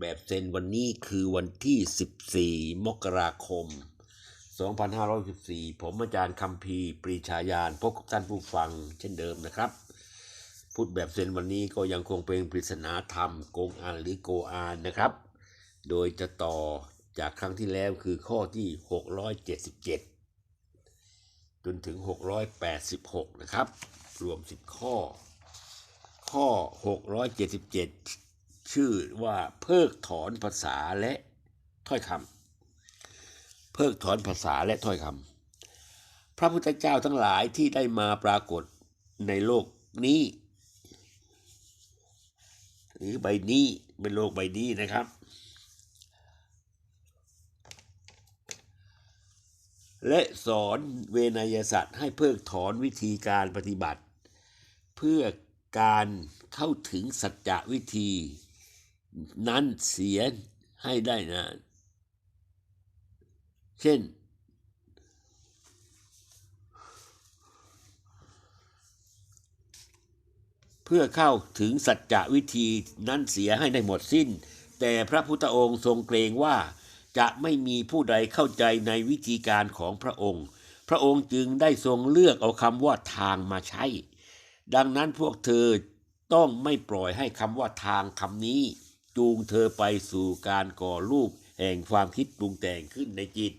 แบบเซนวันนี้คือวันที่ 14 มกราคม 2514 ผมอาจารย์คำพีปรีชาญาณพบกับท่านผู้ฟังเช่นเดิมนะครับ พูดแบบเซนวันนี้ก็ยังคงเป็นปริศนาธรรมโกงอานหรือโกอานนะครับ โดยจะต่อจากครั้งที่แล้วคือข้อที่ 677 จนถึง 686 นะครับ รวม 10 ข้อ ข้อ 677 ชื่อว่าเพิกถอนภาษาและถ้อยคำเพิกถอนภาษาและถ้อยคำพระพุทธเจ้าทั้งหลายที่ได้มาปรากฏในโลกนี้หรือใบนี้เป็นโลกใบนี้นะครับ และสอนเวนยศาสตว์ให้เพิกถอนวิธีการปฏิบัติ เพื่อการเข้าถึงสัจจะวิธี นั้นเสียให้ได้นะเช่น เพื่อเข้าถึงสัจจะวิธีนั้นเสียให้ได้หมดสิ้น แต่พระพุทธองค์ทรงเกรงว่าจะไม่มีผู้ใดเข้าใจในวิธีการของพระองค์ พระองค์จึงได้ทรงเลือกเอาคำว่าทางมาใช้ ดังนั้นพวกเธอต้องไม่ปล่อยให้คำว่าทางคำนี้ จูงเธอไปสู่การก่อรูปแห่งความคิดปรุงแต่งขึ้นในจิต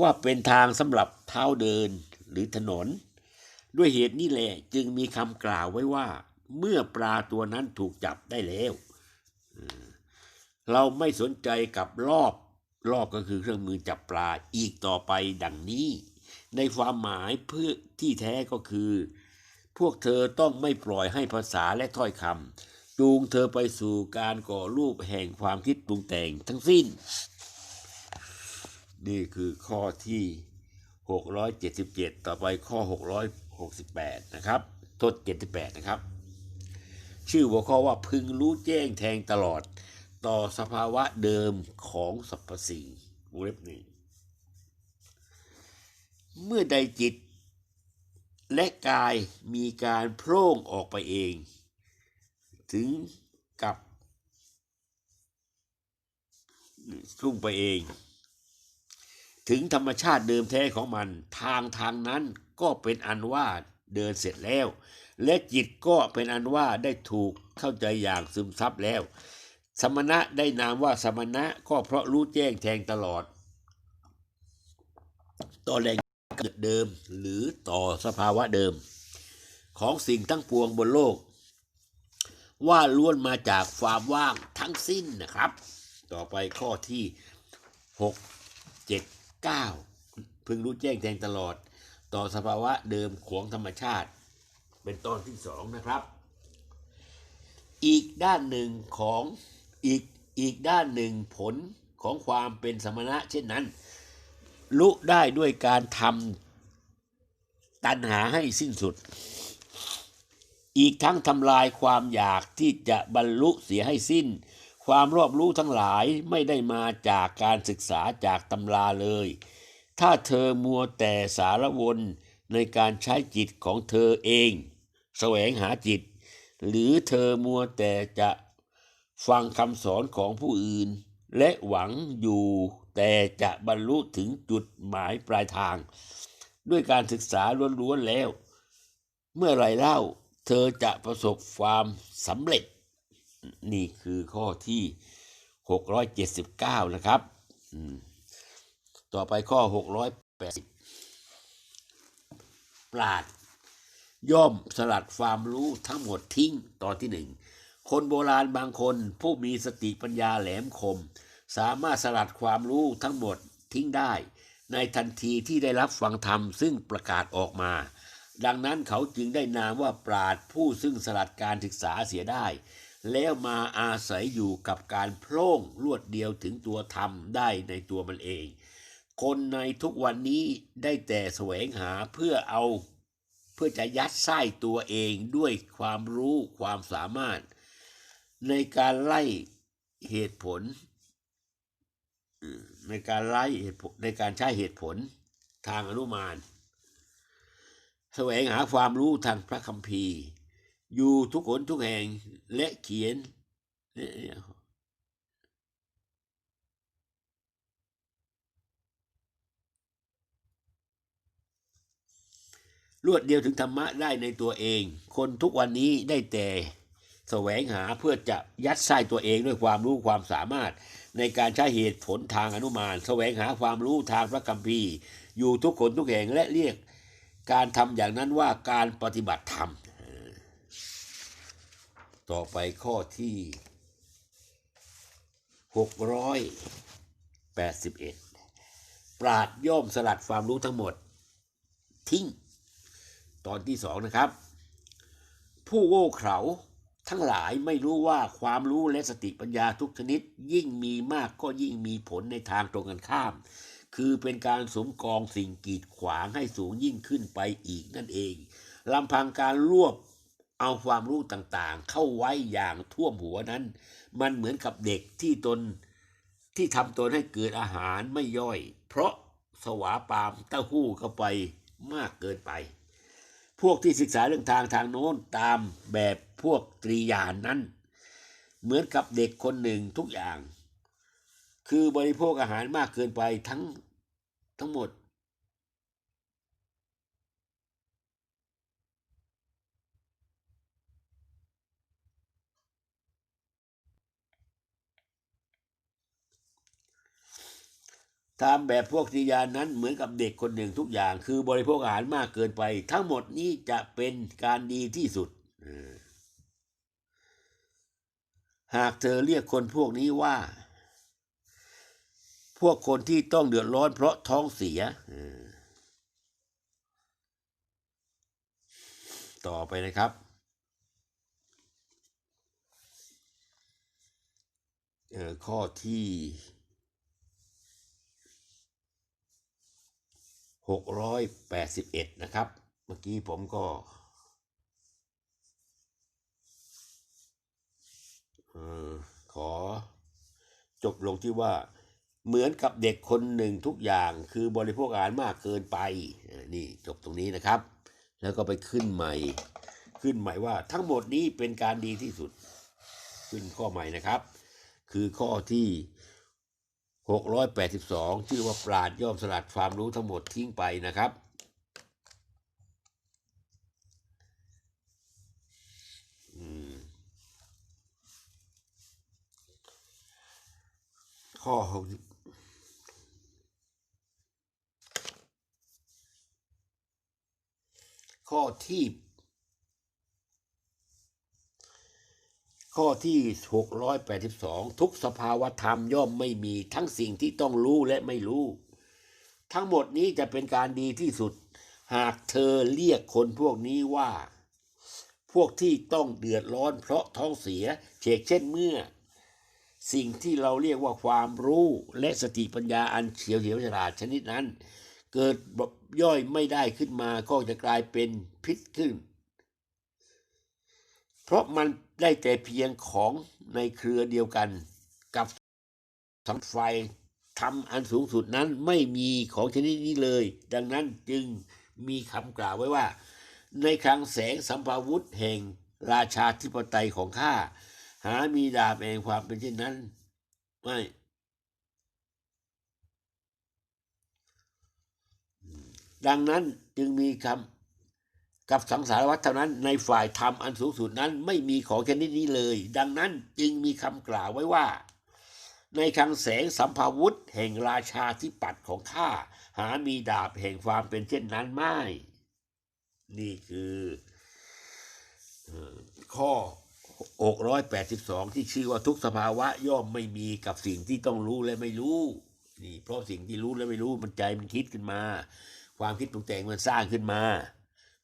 ว่าเป็นทางสำหรับเท้าเดินหรือถนน ด้วยเหตุนี้แหละจึงมีคำกล่าวไว้ว่า เมื่อปลาตัวนั้นถูกจับได้แล้วเออเราไม่สนใจกับรอบรอบก็คือเครื่องมือจับปลาอีกต่อไปดังนี้ ในความหมายเพื่อที่แท้ก็คือ พวกเธอต้องไม่ปล่อยให้ภาษาและถ้อยคำ จูงเธอไปสู่การก่อรูปแห่งความคิดปรุงแต่งทั้งสิ้น นี่คือข้อที่ 677 ต่อไปข้อ 668 นะครับทด78 นะครับ ชื่อหัวข้อว่าพึงรู้แจ้งแทงตลอดต่อสภาวะเดิมของสรรพสิ่งวงเล็บหนึ่งเมื่อใดจิต และกายมีการโพร่งออกไปเอง ถึงกับพุ่งไปเอง ถึงธรรมชาติเดิมแท้ของมัน ทางทางนั้นก็เป็นอันว่าเดินเสร็จแล้ว และจิตก็เป็นอันว่าได้ถูกเข้าใจอย่างซึมซับแล้ว สมณะได้นามว่าสมณะก็เพราะรู้แจ้งแทงตลอด ต่อแรงเกิดเดิมหรือต่อสภาวะเดิม ของสิ่งทั้งปวงบนโลก ว่าล้วนมาจากความว่างทั้งสิ้นนะครับ ต่อไปข้อที่ 6 7 9 พึงรู้แจ้งแทงตลอด ต่อสภาวะเดิมของธรรมชาติ เป็นตอนที่สองนะครับ อีกด้านหนึ่งของอีกอีกด้านหนึ่งผลของความเป็นสมณะเช่นนั้นลุได้ด้วยการทำตัณหาให้สิ้นสุด อีกทั้งทำลายความอยากที่จะบรรลุเสียให้สิ้น ความรอบรู้ทั้งหลายไม่ได้มาจากการศึกษาจากตำราเลย ถ้าเธอมัวแต่สารวนในการใช้จิตของเธอเอง แสวงหาจิต หรือเธอมัวแต่จะฟังคำสอนของผู้อื่น และหวังอยู่แต่จะบรรลุถึงจุดหมายปลายทาง ด้วยการศึกษาล้วนๆแล้ว เมื่อไรเล่า เธอจะประสบความสำเร็จ นี่คือข้อที่ 679 นะครับ ต่อไปข้อ 680 ปราดย่อมสลัดความรู้ทั้งหมดทิ้งตอนที่หนึ่งคนโบราณบางคนผู้มีสติปัญญาแหลมคม สามารถสลัดความรู้ทั้งหมดทิ้งได้ ในทันทีที่ได้รับฟังธรรมซึ่งประกาศออกมา ดังนั้นเขาจึงได้นามว่าปราดผู้ซึ่งสลัดการศึกษาเสียได้ แล้วมาอาศัยอยู่กับการโพร่งรวดเดียวถึงตัวธรรมได้ในตัวมันเอง คนในทุกวันนี้ได้แต่แสวงหาเพื่อเอา เพื่อจะยัดไส้ตัวเองด้วยความรู้ความสามารถ ในการไล่เหตุผล ในการไล่เหตุในการใช้เหตุผลทางอนุมาน แสวงหาความรู้ทางพระคัมภีร์ อยู่ทุกคนทุกแห่งและเขียน รวดเดียวถึงธรรมะได้ในตัวเอง คนทุกวันนี้ได้แต่แสวงหาเพื่อจะยัดไส้ตัวเองด้วยความรู้ความสามารถ ในการใช้เหตุผลทางอนุมาน แสวงหาความรู้ทางพระคัมภีร์ อยู่ทุกคนทุกแห่งและเรียก การทำอย่างนั้นว่าการปฏิบัติธรรม ต่อไปข้อที่หกร้อยแปดสิบเอ็ดปราดย่อมสลัดความรู้ทั้งหมด ทิ้ง ตอนที่สองนะครับ ผู้โง่เขลาทั้งหลายไม่รู้ว่าความรู้และสติปัญญาทุกชนิด ยิ่งมีมากก็ยิ่งมีผลในทางตรงกันข้าม คือเป็นการสมกองสิ่งกีดขวางให้สูงยิ่งขึ้นไปอีกนั่นเองลำพังการรวบเอาความรู้ต่างๆ เข้าไว้อย่างท่วมหัวนั้น มันเหมือนกับเด็กที่ตนที่ทำตนให้เกิดอาหารไม่ย่อย เพราะสวาปามเต้าหู้เข้าไปมากเกินไป พวกที่ศึกษาเรื่องทางทางโน้นตามแบบพวกตรียานนั้น เหมือนกับเด็กคนหนึ่งทุกอย่าง คือบริโภคอาหารมากเกินไปทั้งทั้งหมด ตามแบบพวกตรียานนั้นเหมือนกับเด็กคนหนึ่งทุกอย่าง คือบริโภคอาหารมากเกินไป ทั้งหมดนี้จะเป็นการดีที่สุด หากเธอเรียกคนพวกนี้ว่า พวกคนที่ต้องเดือดร้อนเพราะท้องเสีย ต่อไปนะครับออข้อที่หกร้อยแปดสิบเอ็ดนะครับ เมื่อกี้ผมก็ขอจบลงที่ว่า เหมือนกับเด็กคนหนึ่งทุกอย่างคือบริโภคอาหารมากเกินไปนี่จบตรงนี้นะครับ แล้วก็ไปขึ้นใหม่ ขึ้นใหม่ว่าทั้งหมดนี้เป็นการดีที่สุด ขึ้นข้อใหม่นะครับ คือข้อที่ 682 ชื่อว่าปราดย่อมสลัดความรู้ทั้งหมดทิ้งไปนะครับข้อ หกข้อที่ข้อที่ 682 ทุกสภาวธรรมย่อมไม่มีทั้งสิ่งที่ต้องรู้และไม่รู้ ทั้งหมดนี้จะเป็นการดีที่สุด หากเธอเรียกคนพวกนี้ว่า พวกที่ต้องเดือดร้อนเพราะท้องเสียเชกเช่นเมื่อ สิ่งที่เราเรียกว่าความรู้และสติปัญญาอันเฉียวเฉียวฉลาดชนิดนั้น เกิดย่อยไม่ได้ขึ้นมาก็จะกลายเป็นพิษขึ้น เพราะมันได้แต่เพียงของในเครือเดียวกันกับสังไฟทำอันสูงสุดนั้นไม่มีของชนิดนี้เลย ดังนั้นจึงมีคำกล่าวไว้ว่า ในคลังแสงสัมภาวุธแห่งราชาธิปไตยของข้าหามีดาบแห่งความเป็นเช่นนั้น ไม่ ดังนั้นจึงมีคำกับสังสารวัฏเท่านั้น ในฝ่ายธรรมอันสูงสุดนั้นไม่มีของชนิดนี้เลย ดังนั้นจึงมีคำกล่าวไว้ว่า ในคลังแสงสัมภาวุธ แห่งราชาธิปัตย์ของข้าหามีดาบแห่งความเป็นเช่นนั้นไม่ นี่คือเอ่อข้อ 682 ที่ชื่อว่าทุกสภาวะย่อมไม่มีกับสิ่งที่ต้องรู้และไม่รู้ นี่เพราะสิ่งที่รู้และไม่รู้มันใจมันคิดขึ้นมา ความคิดปรุงแต่งมันสร้างขึ้นมา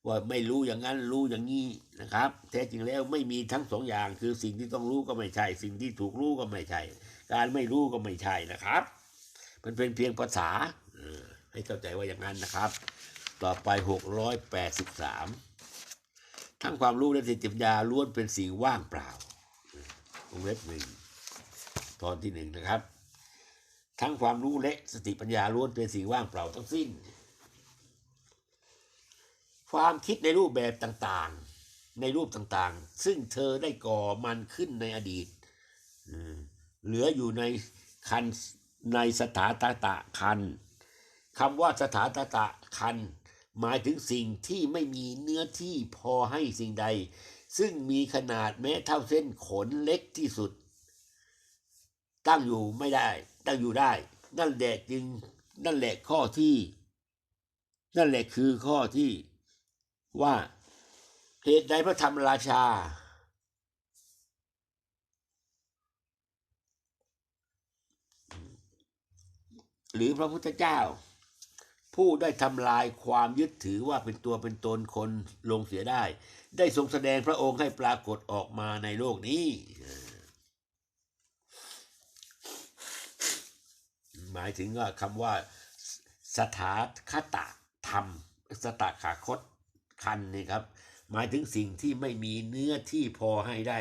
ว่าไม่รู้อย่างนั้นรู้อย่างนี้นะครับ แท้จริงแล้วไม่มีทั้งสองอย่าง คือสิ่งที่ต้องรู้ก็ไม่ใช่ สิ่งที่ถูกรู้ก็ไม่ใช่ การไม่รู้ก็ไม่ใช่นะครับ มันเป็นเพียงภาษาให้เข้าใจว่าอย่างนั้นนะครับ ต่อไป 683 ทั้งความรู้และสติปัญญาล้วนเป็นสิ่งว่างเปล่าวงเล็บหนึ่งตอนที่หนึ่งนะครับ ทั้งความรู้และสติปัญญาล้วนเป็นสิ่งว่างเปล่าทั้งสิ้น ความคิดในรูปแบบต่างๆ ในรูปต่างๆ ซึ่งเธอได้ก่อมันขึ้นในอดีต เหลืออยู่ในคันในสถาตตะคันคำว่าสถาตตะคันหมายถึงสิ่งที่ไม่มีเนื้อที่พอให้สิ่งใด ซึ่งมีขนาดแม้เท่าเส้นขนเล็กที่สุด ตั้งอยู่ไม่ได้ ตั้งอยู่ได้ นั่นแหละจึงนั่นแหละข้อที่ นั่นแหละคือข้อที่ ว่าเหตุใดพระธรรมราชา หรือพระพุทธเจ้า ผู้ได้ทำลายความยึดถือว่าเป็นตัวเป็นตนคนลงเสียได้ ได้ทรงแสดงพระองค์ให้ปรากฏออกมาในโลกนี้ หมายถึงว่าคำว่าสถาคตะธรรม สตขาคต คันนี่ครับหมายถึงสิ่งที่ไม่มีเนื้อที่พอให้ได้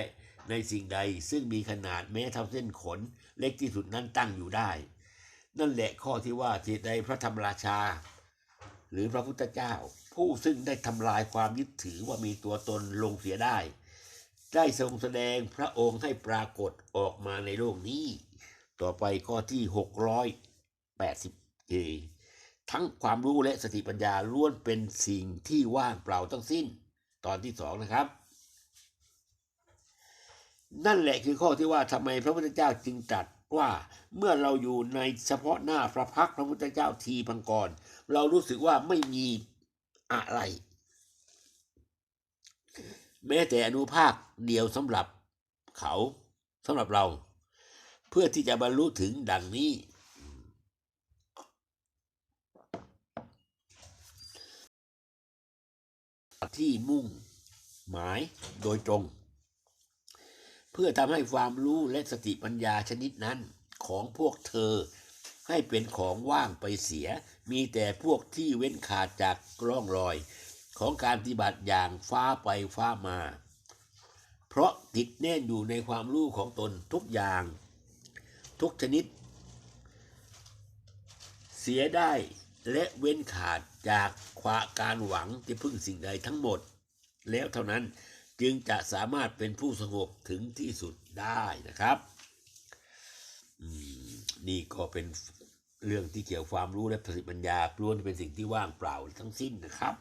ในสิ่งใด ซึ่งมีขนาดแม้เท่าเส้นขน เล็กที่สุดนั้นตั้งอยู่ได้ นั่นแหละข้อที่ว่าเหตุใดพระธรรมราชา หรือพระพุทธเจ้า ผู้ซึ่งได้ทำลายความยึดถือว่ามีตัวตนลงเสียได้ ได้ทรงแสดงพระองค์ให้ปรากฏออกมาในโลกนี้ ต่อไปข้อที่หกร้อยแปดสิบเอ ทั้งความรู้และสติปัญญาล้วนเป็นสิ่งที่ว่างเปล่าทั้งสิ้น ตอนที่สองนะครับ นั่นแหละคือข้อที่ว่าทำไมพระพุทธเจ้าจึงตรัสว่าเมื่อเราอยู่ในเฉพาะหน้าพระพักพระพุทธเจ้าทีพังกร เรารู้สึกว่าไม่มีอะไร แม้แต่อนุภาคเดียวสำหรับเขาสำหรับเรา เพื่อที่จะบรรลุถึงดังนี้ ที่มุ่งหมายโดยตรง เพื่อทำให้ความรู้และสติปัญญาชนิดนั้นของพวกเธอให้เป็นของว่างไปเสีย มีแต่พวกที่เว้นขาดจากร่องรอย ของการปฏิบัติอย่างฟ้าไปฟ้ามา เพราะติดแน่นอยู่ในความรู้ของตนทุกอย่าง ทุกชนิด เสียได้ และเว้นขาดจากความการหวังที่พึ่งสิ่งใดทั้งหมด แล้วเท่านั้นจึงจะสามารถเป็นผู้สงบถึงที่สุดได้นะครับนี่ก็เป็นเรื่องที่เกี่ยวความรู้และประสิทธิปัญญาล้วนเป็นสิ่งที่ว่างเปล่าทั้งสิ้นนะครับ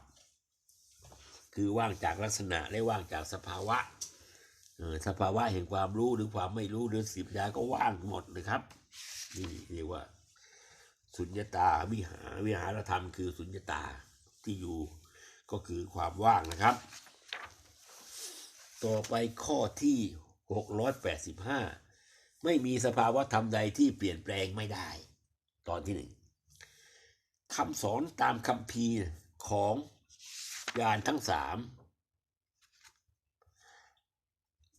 คือว่างจากลักษณะและว่างจากสภาวะสภาวะแห่งความรู้หรือความไม่รู้หรือสติปัญญาก็ว่างหมดนะครับ นี่เรียกว่า สุญญตาวิหารวิหารธรรมคือสุญญตาที่อยู่ก็คือความว่างนะครับ ต่อไปข้อที่ 685 ไม่มีสภาวะธรรมใดที่เปลี่ยนแปลงไม่ได้ ตอนที่หนึ่งคำสอนตามคำพีของยานทั้งสาม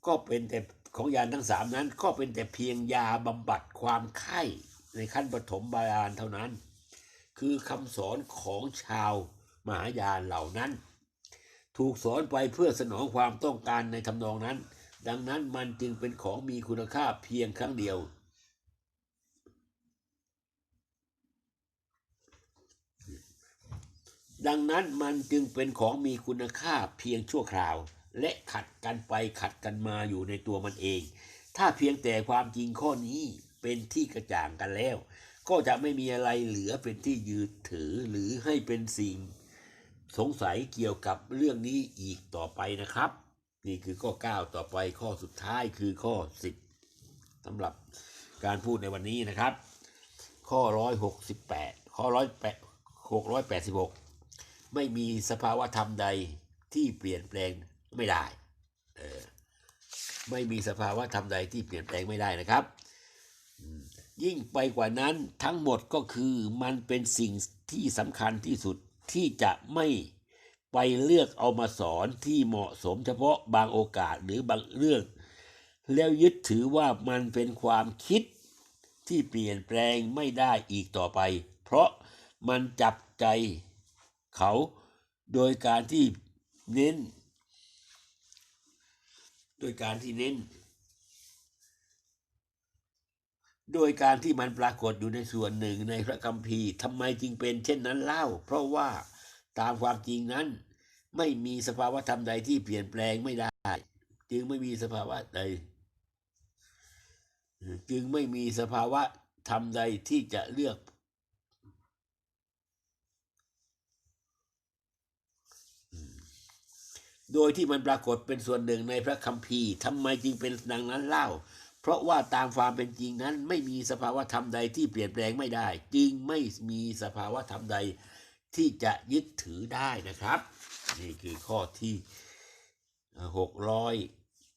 ก็เป็นแต่ของยานทั้งสามนั้นก็เป็นแต่เพียงยาบำบัดความไข้ ในขั้นปฐมบาลานเท่านั้น คือคำสอนของชาวมหายานเหล่านั้น ถูกสอนไปเพื่อสนองความต้องการในทำนองนั้น ดังนั้นมันจึงเป็นของมีคุณค่าเพียงครั้งเดียว ดังนั้นมันจึงเป็นของมีคุณค่าเพียงชั่วคราว และขัดกันไปขัดกันมาอยู่ในตัวมันเอง ถ้าเพียงแต่ความจริงข้อนี้ เป็นที่กระจ่างกันแล้ว ก็จะไม่มีอะไรเหลือเป็นที่ยืดถือหรือให้เป็นสิ่งสงสัยเกี่ยวกับเรื่องนี้อีกต่อไปนะครับ นี่คือข้อ 9 ต่อไปข้อสุดท้ายคือข้อ 10สำหรับการพูดในวันนี้นะครับ ข้อ 168 ข้อ108 686 ไม่มีสภาวะธรรมใดที่เปลี่ยนแปลงไม่ได้เออไม่มีสภาวะธรรมใดที่เปลี่ยนแปลงไม่ได้นะครับ ยิ่งไปกว่านั้นทั้งหมดก็คือมันเป็นสิ่งที่สำคัญที่สุดที่จะไม่ไปเลือกเอามาสอนที่เหมาะสมเฉพาะบางโอกาสหรือบางเรื่อง แล้วยึดถือว่ามันเป็นความคิดที่เปลี่ยนแปลงไม่ได้อีกต่อไป เพราะมันจับใจเขาโดยการที่เน้น โดยการที่เน้น โดยการที่มันปรากฏอยู่ในส่วนหนึ่งในพระคัมภีร์ทำไมจึงเป็นเช่นนั้นเล่า เพราะว่าตามความจริงนั้น ไม่มีสภาวะธรรมใดที่เปลี่ยนแปลงไม่ได้ จึงไม่มีสภาวะใด จึงไม่มีสภาวะธรรมใดที่จะเลือก โดยที่มันปรากฏเป็นส่วนหนึ่งในพระคัมภีร์ทำไมจึงเป็นดังนั้นเล่า เพราะว่าตามความเป็นจริงนั้นไม่มีสภาวธรรมใดที่เปลี่ยนแปลงไม่ได้จึงไม่มีสภาวธรรมใดที่จะยึดถือได้นะครับ นี่คือข้อที่หกร้อย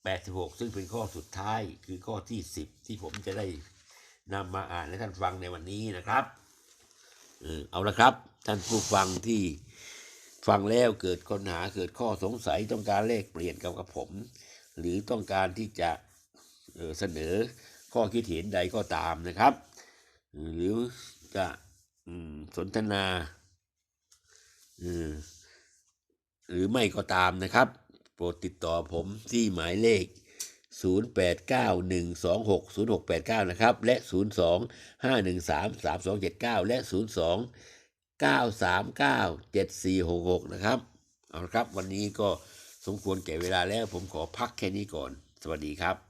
แปดสิบหกซึ่งเป็นข้อสุดท้ายคือข้อที่สิบที่ผมจะได้นำมาอ่านให้ท่านฟังในวันนี้นะครับเออเอาละครับ ท่านผู้ฟังที่ฟังแล้วเกิดปัญหาเกิดข้อสงสัยต้องการเลขเปลี่ยนกับกับผม หรือต้องการที่จะ เสนอข้อคิดเห็นใดก็ตามนะครับ หรือจะอสนทนาหรือไม่ก็ตามนะครับ โปรดติดต่อผมที่หมายเลข 0891260689 นะครับ และ 02-513-3279 และ 02-939-7466 นะครับ เอาละครับ วันนี้ก็สมควรแก่เวลาแล้วผมขอพักแค่นี้ก่อน สวัสดีครับ